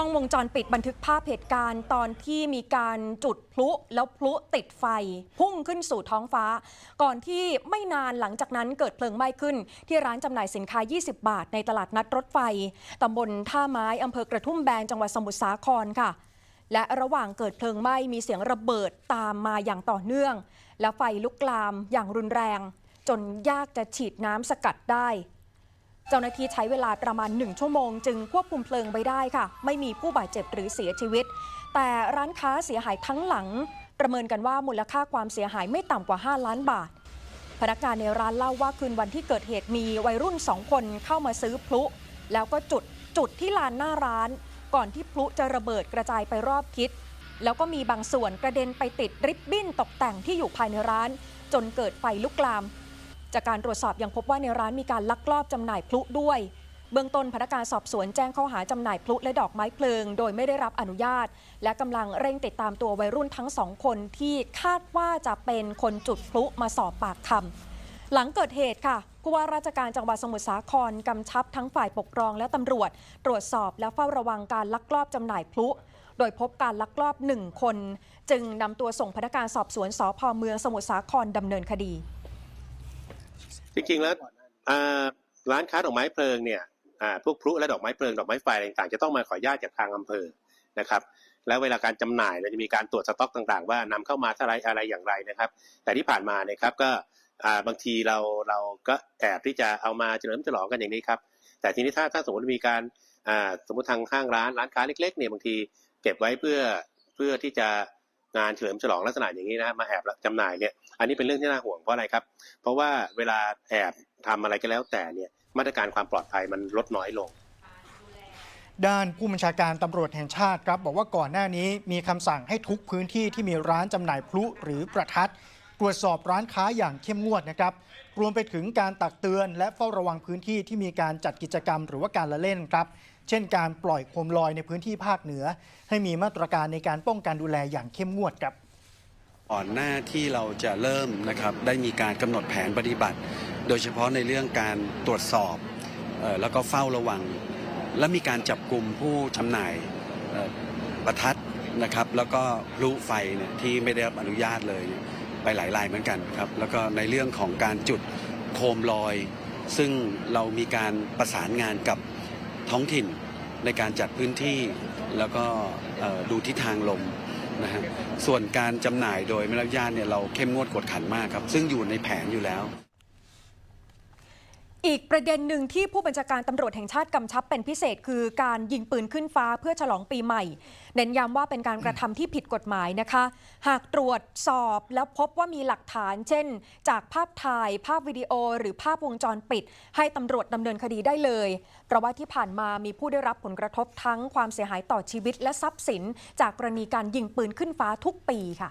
ล้องวงจรปิดบันทึกภาพเหตุการณ์ตอนที่มีการจุดพลุแล้วพลุติดไฟ พุ่งขึ้นสู่ท้องฟ้า ก่อนที่ไม่นานหลังจากนั้นเกิดเพลิงไหม้ขึ้น ที่ร้านจำหน่ายสินค้า 20 บาทในตลาดนัดรถไฟตำบลท่าไม้อำเภอกระทุ่มแบนจังหวัดสมุทรสาครค่ะ และระหว่างเกิดเพลิงไหม้มีเสียงระเบิดตามมาอย่างต่อเนื่อง และไฟลุกลามอย่างรุนแรง จนยากจะฉีดน้ำสกัดได้ เจ้าหน้าที่ใช้เวลาประมาณ 1 ชั่วโมง จึงควบคุมเพลิงไว้ได้ค่ะ ไม่มีผู้บาดเจ็บหรือเสียชีวิต แต่ร้านค้าเสียหายทั้งหลัง ประเมินกันว่ามูลค่าความเสียหายไม่ต่ำกว่า 5 ล้านบาท พนักงานในร้านเล่าว่าคืนวันที่เกิดเหตุมีวัยรุ่นสองคนเข้ามาซื้อพลุ แล้วก็จุดจุดที่ลานหน้าร้าน ก่อนที่พลุจะระเบิดกระจายไปรอบทิศแล้วก็มีบางส่วนกระเด็นไปติดริบบิ้นตกแต่งที่อยู่ภายในร้าน จนเกิดไฟลุกลาม จากการตรวจสอบยังพบว่าในร้านมีการลักลอบจำหน่ายพลุด้วย เบื้องต้นพนักงานสอบสวนแจ้งข้อหาจำหน่ายพลุและดอกไม้เพลิง โดยไม่ได้รับอนุญาต และกำลังเร่งติดตามตัววัยรุ่นทั้งสองคนที่คาดว่าจะเป็นคนจุดพลุมาสอบปากคำหลังเกิดเหตุค่ะผู้ว่าราชการจังหวัดสมุทรสาครกำชับทั้งฝ่ายปกครองและตำรวจ ตรวจสอบและเฝ้าระวังการลักลอบจำหน่ายพลุ โดยพบการลักลอบหนึ่งคน จึงนำตัวส่งพนักงานสอบสวนสพเมืองสมุทรสาครดำเนินคดี จริงๆแล้วอ่าร้านค้าดอกไม้เพลิงเนี่ยอ่าพวกพลุและดอกไม้เพลิงดอกไม้ไฟอะไรต่างๆจะต้องมาขออนุญาตจากทางอำเภอนะครับแล้วเวลาการจำหน่ายเราจะมีการตรวจสต็อกต่างๆ ว่านำเข้ามาเท่าไรอะไรอย่างไรนะครับ แต่ที่ผ่านมาเนี่ยครับก็อ่าบางทีเราเราก็แอบที่จะเอามาเฉลิมฉลองกันอย่างนี้ครับแต่ทีนี้ถ้าถ้าสมมติมีการอ่าสมมติทางข้างร้านร้านค้าเล็กๆเนี่ยบางทีเก็บไว้เพื่อเพื่อที่จะ งานเฉลิมฉลองลักษณะอย่างนี้นะมาแอบจำหน่ายเนี่ยอันนี้เป็นเรื่องที่น่าห่วงเพราะอะไรครับ เพราะว่าเวลาแอบทำอะไรก็แล้วแต่เนี่ยมาตรการความปลอดภัยมันลดน้อยลง ด้านผู้บัญชาการตำรวจแห่งชาติครับ บอกว่าก่อนหน้านี้มีคำสั่งให้ทุกพื้นที่ที่มีร้านจำหน่ายพลุหรือประทัด ตรวจสอบร้านค้าอย่างเข้มงวดนะครับ รวมไปถึงการตักเตือน และเฝ้าระวังพื้นที่ที่มีการจัดกิจกรรมหรือว่าการละเล่นครับ เช่นการปล่อยโคมลอยในพื้นที่ภาคเหนือ ให้มีมาตรการในการป้องกันดูแลอย่างเข้มงวดครับก่อนหน้าที่เราจะเริ่มนะครับได้มีการกำหนดแผนปฏิบัติ โดยเฉพาะในเรื่องการตรวจสอบออแล้วก็เฝ้าระวัง และมีการจับกลุ่มผู้จำหน่ายประทัดนะครับ แล้วก็พลุไฟเนี่ยที่ไม่ได้รับอนุญาตเลยเนี่ย ไปหลายรายเหมือนกันครับแล้วก็ในเรื่องของการจุดโคมลอย ซึ่งเรามีการประสานงานกับท้องถิ่นในการจัดพื้นที่แล้วก็ดูทิศทางลมนะฮะส่วนการจำหน่ายโดยไม่รับอนุญาตเนี่ยเราเข้มงวดกวดขันมากครับ ซึ่งอยู่ในแผนอยู่แล้ว อีกประเด็นหนึ่งที่ผู้บัญชาการตำรวจแห่งชาติกำชับเป็นพิเศษ คือการยิงปืนขึ้นฟ้าเพื่อฉลองปีใหม่ เน้นย้ำว่าเป็นการกระทำที่ผิดกฎหมายนะคะ หากตรวจสอบแล้วพบว่ามีหลักฐาน เช่น จากภาพถ่าย ภาพวิดีโอ หรือภาพวงจรปิด ให้ตำรวจดำเนินคดีได้เลย เพราะว่าที่ผ่านมามีผู้ได้รับผลกระทบทั้งความเสียหายต่อชีวิตและทรัพย์สิน จากกรณีการยิงปืนขึ้นฟ้าทุกปีค่ะ